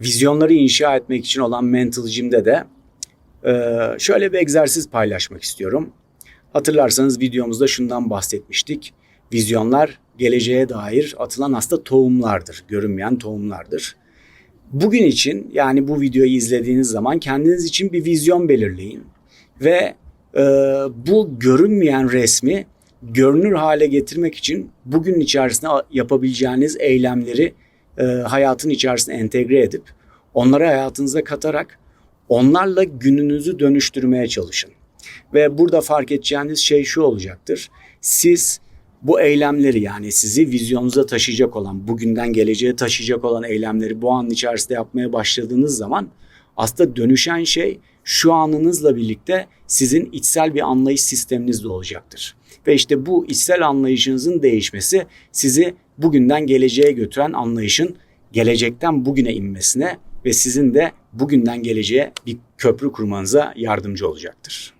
vizyonları inşa etmek için olan Mental Gym'de de e, şöyle bir egzersiz paylaşmak istiyorum. Hatırlarsanız videomuzda şundan bahsetmiştik. Vizyonlar geleceğe dair atılan aslında tohumlardır, görünmeyen tohumlardır. Bugün için yani bu videoyu izlediğiniz zaman kendiniz için bir vizyon belirleyin ve e, bu görünmeyen resmi görünür hale getirmek için bugün içerisinde yapabileceğiniz eylemleri e, hayatın içerisine entegre edip onları hayatınıza katarak onlarla gününüzü dönüştürmeye çalışın. Ve burada fark edeceğiniz şey şu olacaktır. Siz bu eylemleri yani sizi vizyonunuza taşıyacak olan, bugünden geleceğe taşıyacak olan eylemleri bu anın içerisinde yapmaya başladığınız zaman aslında dönüşen şey şu anınızla birlikte sizin içsel bir anlayış sisteminizde olacaktır. Ve işte bu içsel anlayışınızın değişmesi sizi bugünden geleceğe götüren anlayışın gelecekten bugüne inmesine ve sizin de bugünden geleceğe bir köprü kurmanıza yardımcı olacaktır.